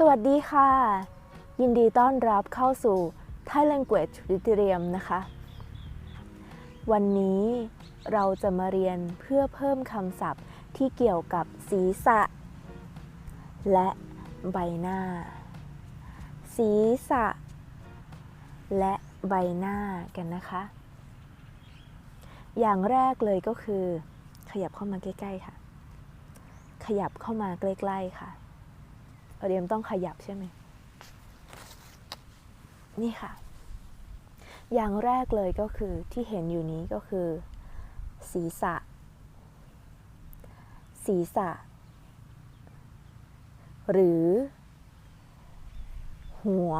สวัสดีค่ะ ยินดีต้อนรับเข้าสู่ Thai Language Tutorial นะคะ วันนี้เราจะมาเรียนเพื่อเพิ่มคำศัพท์ที่เกี่ยวกับศีรษะ และใบหน้า ศีรษะ และใบหน้ากันนะคะ อย่างแรกเลยก็คือ ขยับเข้ามาใกล้ ๆ ค่ะ ขยับเข้ามาใกล้ ๆ ค่ะ เรียมต้องขยับใช่ไหม นี่ค่ะ อย่างแรกเลยก็คือที่เห็นอยู่นี้ก็คือ ศีรษะ ศีรษะ หรือ หัว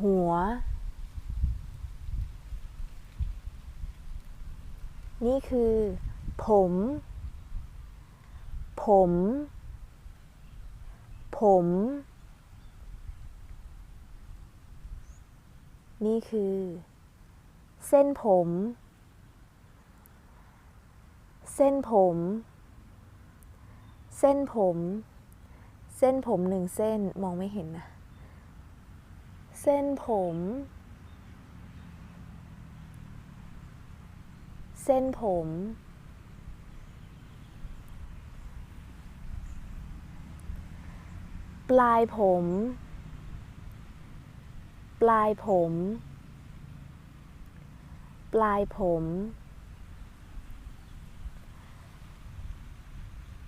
หัว นี่คือ ผม ผม ผม นี่คือ เส้นผม เส้นผม เส้นผม เส้นผมหนึ่งเส้นมองไม่เห็นนะ เส้นผม เส้นผม ปลายผม ปลายผม ปลายผม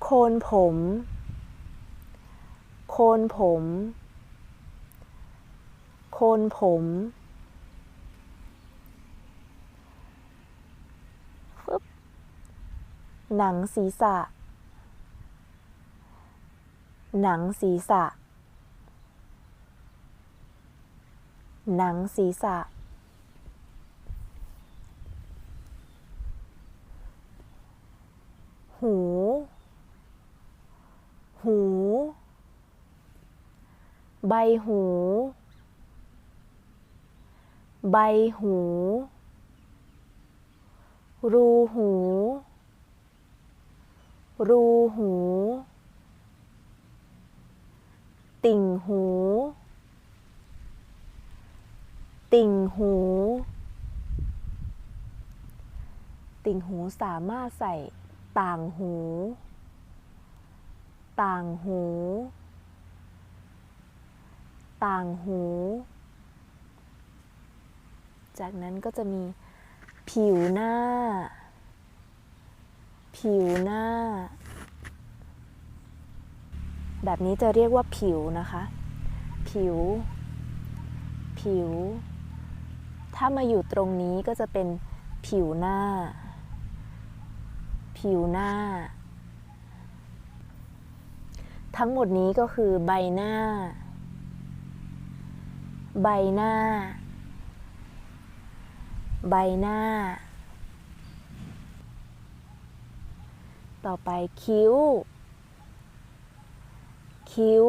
โคนผม โคนผม โคนผมฟึบหนังศีรษะ หนังศีรษะ หนังศีรษะ หู หู ใบหู ใบหู รูหู รูหู ติ่งหู ติ่งหู ติ่งหูสามารถใส่ต่างหู ต่างหู ต่างหู จากนั้นก็จะมีผิวหน้า ผิวหน้า แบบนี้จะเรียกว่าผิวนะคะ ผิว ผิว ถ้ามาอยู่ตรงนี้ก็จะเป็นผิวหน้า ผิวหน้า ทั้งหมดนี้ก็คือใบหน้า ใบหน้า ใบหน้า ต่อไปคิ้ว คิ้ว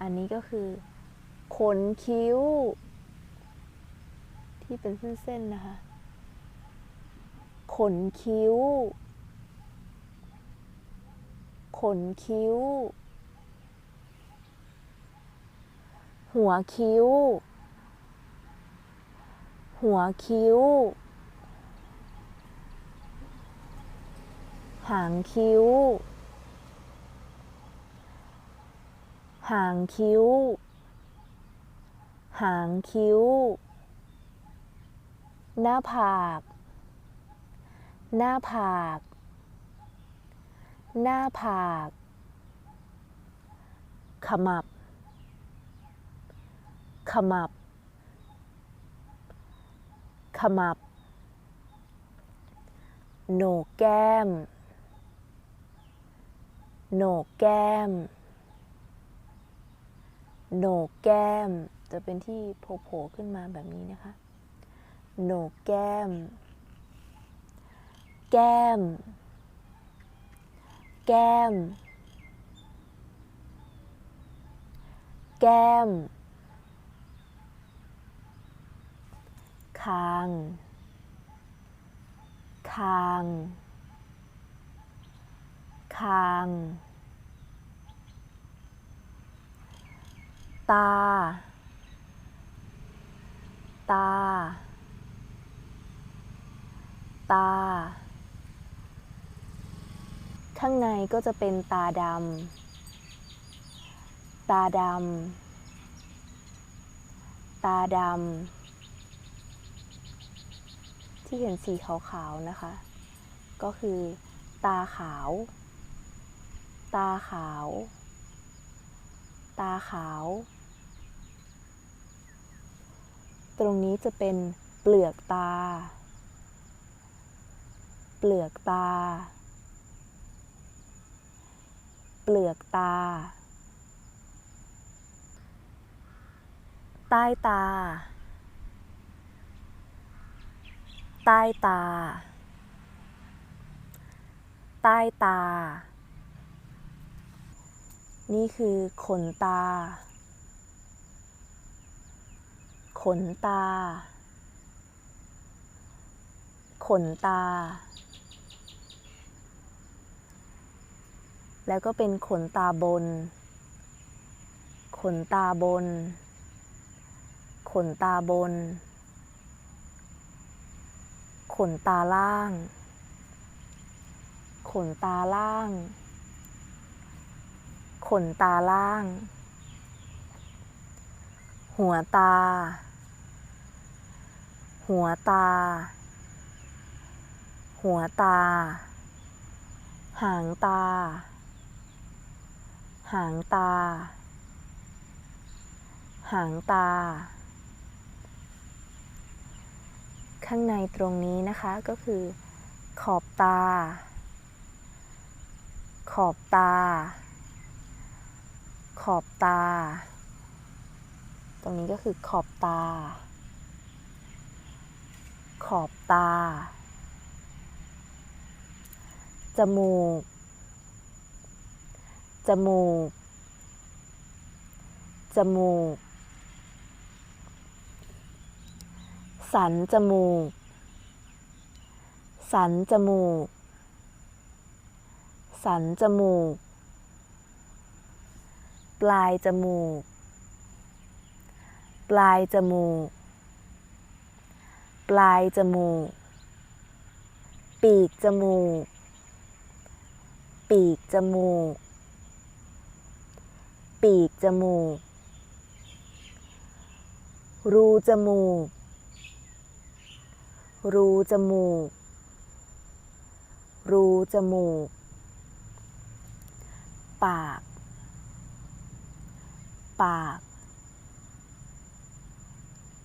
อันนี้ก็คือ ขนคิ้ว ที่เป็นเส้นๆนะคะ ขนคิ้ว ขนคิ้ว หัวคิ้ว หัวคิ้ว หางคิ้ว หางคิ้ว หางคิ้ว หน้าผาก หน้าผาก หน้าผาก ขมับ ขมับ ขมับโหนกแก้ม โหนกแก้ม โหนกแก้ม จะเป็นที่โผล่ขึ้นมาแบบนี้นะคะ โหนกแก้ม แก้ม แก้ม แก้ม คาง คาง คาง ตา ตา ตา ข้างในก็จะเป็นตาดำ ตาดำ ตาดำ ที่เห็นสีขาวๆนะคะ ก็คือตาขาว ตาขาว ตาขาว ตรงนี้จะเป็นเปลือกตา เปลือกตา เปลือกตา ใต้ตา ใต้ตา ใต้ตา นี่คือขนตา ขนตา ขนตา แล้วก็เป็นขนตาบน ขนตาบน ขนตาบน ขนตาล่าง ขนตาล่างข นตาล่าง หัวตา หัวตา หัวตา หางตา หางตา หางตา ข้างในตรงนี้นะคะก็คือขอบตา ขอบตา ขอบตา ตรงนี้ก็คือขอบตา ขอบตา จมูก จมูก จมูก สันจมูก สันจมูก สันจมูก ปลายจมูก ปลายจมูก ปลายจมูก ปีกจมูก ปีกจมูก ปีกจมูก รูจมูก รูจมูก รูจมูก ปาก ปาก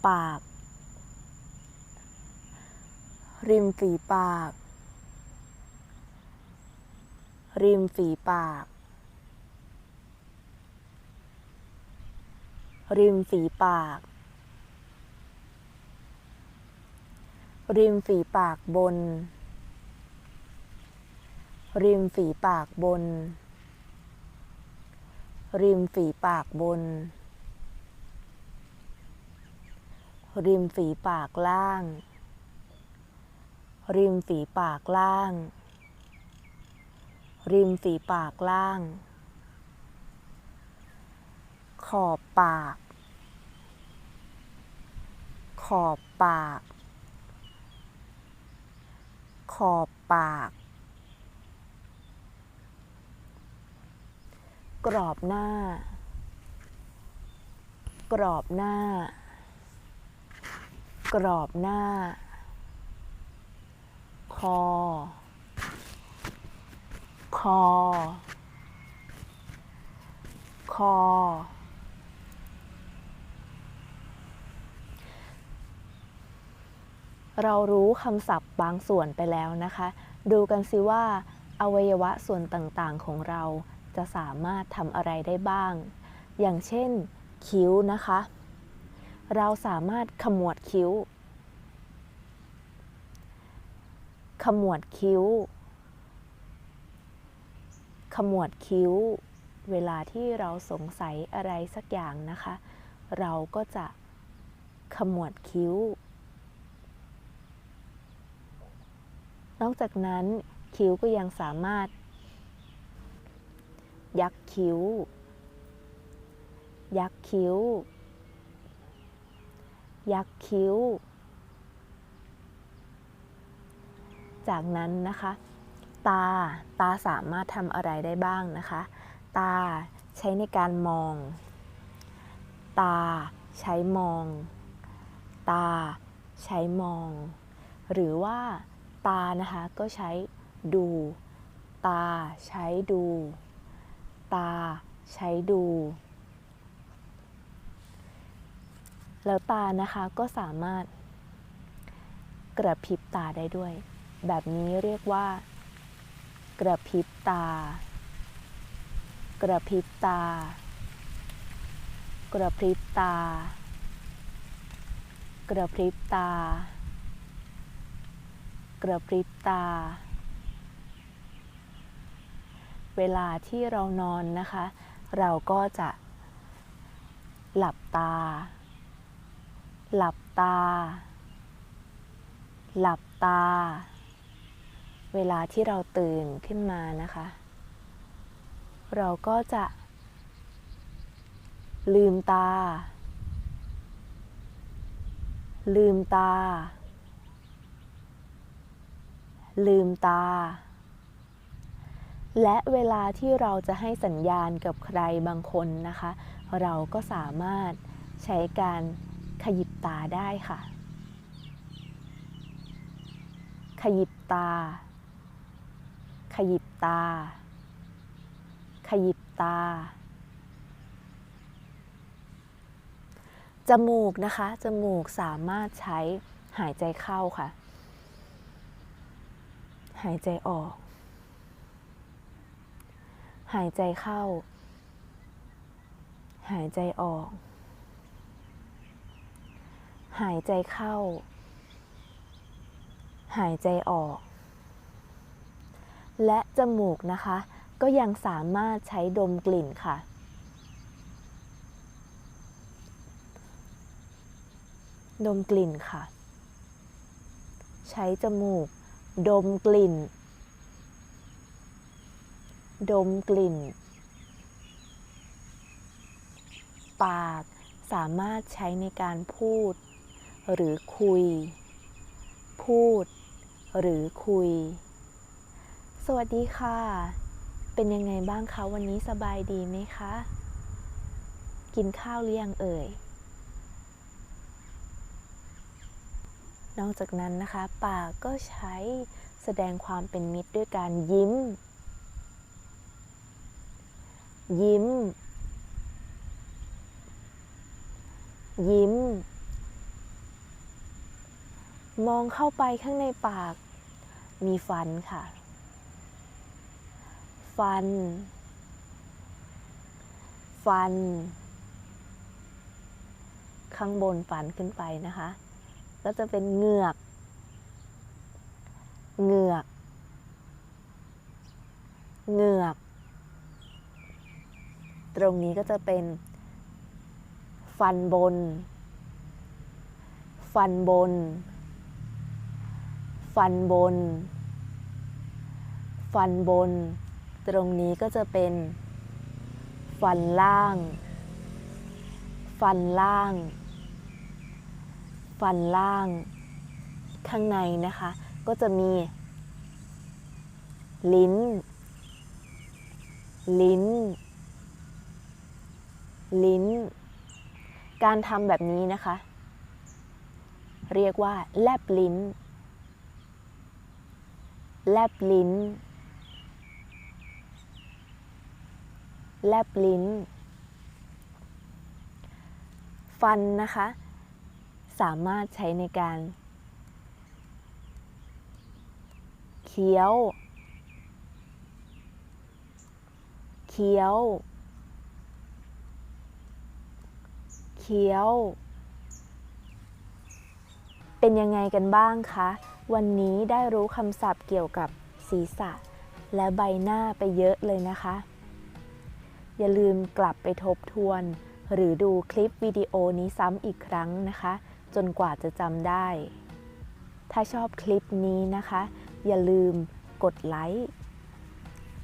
ปาก ริมฝีปาก ริมฝีปาก ริมฝีปาก ริมฝีปากบน ริมฝีปากบน ริมฝีปากบน ริมฝีปากล่าง ริมฝีปากล่าง ริมฝีปากล่าง ขอบปาก ขอบปาก ขอบปาก กรอบหน้า กรอบหน้า กรอบหน้า คอ คอ คอ เรารู้คำศัพท์บางส่วนไปแล้วนะคะ ดูกันสิว่าอวัยวะส่วนต่างๆของเรา จะสามารถทำอะไรได้บ้าง อย่างเช่น คิ้วนะคะ เราสามารถขมวดคิ้ว ขมวดคิ้ว ขมวดคิ้ว เวลาที่เราสงสัยอะไรสักอย่างนะคะ เราก็จะขมวดคิ้ว นอกจากนั้นคิ้วก็ยังสามารถ ยักคิ้ว ยักคิ้ว ยักคิ้ว จากนั้นนะคะ ตา ตาสามารถทำอะไรได้บ้างนะคะ ตาใช้ในการมอง ตาใช้มอง ตาใช้มอง หรือว่าตานะคะก็ใช้ดู ตาใช้ดู ตาใช้ดู แล้วตานะคะก็สามารถกระพริบตาได้ด้วย แบบนี้เรียกว่า กระพริบตา กระพริบตา กระพริบตา กระพริบตากระพริบตา เวลาที่เรานอนนะคะ เราก็จะหลับตา หลับตา หลับตา เวลาที่เราตื่นขึ้นมานะคะ เราก็จะ ลืมตา ลืมตา ลืมตา และเวลาที่เราจะให้สัญญาณกับใครบางคนนะคะ เราก็สามารถใช้การขยิบตาได้ค่ะ ขยิบตา ขยิบตา ขยิบตา จมูกนะคะ จมูกสามารถใช้หายใจเข้าค่ะ หายใจออก หายใจเข้า หายใจออก หายใจเข้า หายใจออก และจมูกนะคะ ก็ยังสามารถใช้ดมกลิ่นค่ะดมกลิ่นค่ะ ใช้จมูก ดมกลิ่น ดมกลิ่น ปากสามารถใช้ในการพูด หรือคุย พูด หรือคุย สวัสดีค่ะ เป็นยังไงบ้างคะวันนี้สบายดีไหมคะ กินข้าวหรือยังเอ่ย นอกจากนั้นนะคะ ปากก็ใช้แสดงความเป็นมิตรด้วยการยิ้ม ยิ้ม ยิ้ม มองเข้าไปข้างในปาก มีฟันค่ะ ฟัน ฟัน ข้างบนฟันขึ้นไปนะคะ ก็จะเป็นเหงือก เหงือก เหงือก ตรงนี้ก็จะเป็น ฟันบน ฟันบน ฟันบน ฟันบน ตรงนี้ก็จะเป็น ฟันล่าง ฟันล่าง ฟันล่าง ข้างในนะคะ ก็จะมี ลิ้น ลิ้น ลิ้น การทำแบบนี้นะคะ เรียกว่า แลบลิ้น แลบลิ้น แลบลิ้น ฟันนะคะ สามารถใช้ในการเคี้ยว เคี้ยว เคี้ยว เป็นยังไงกันบ้างคะ วันนี้ได้รู้คำศัพท์เกี่ยวกับศีรษะ และใบหน้าไปเยอะเลยนะคะ อย่าลืมกลับไปทบทวน หรือดูคลิปวิดีโอนี้ซ้ำอีกครั้งนะคะ จนกว่าจะจำได้ ถ้าชอบคลิปนี้นะคะ อย่าลืมกดไลค์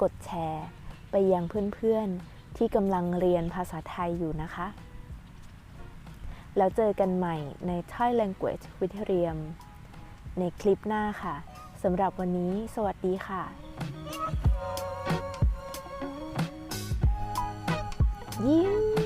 กดแชร์ ไปยังเพื่อนๆที่กำลังเรียนภาษาไทยอยู่นะคะ แล้วเจอกันใหม่ใน Thai Language w i t h r i u m ในคลิปหน้าค่ะสำหรับวันนี้สวัสดีค่ะยิ้ม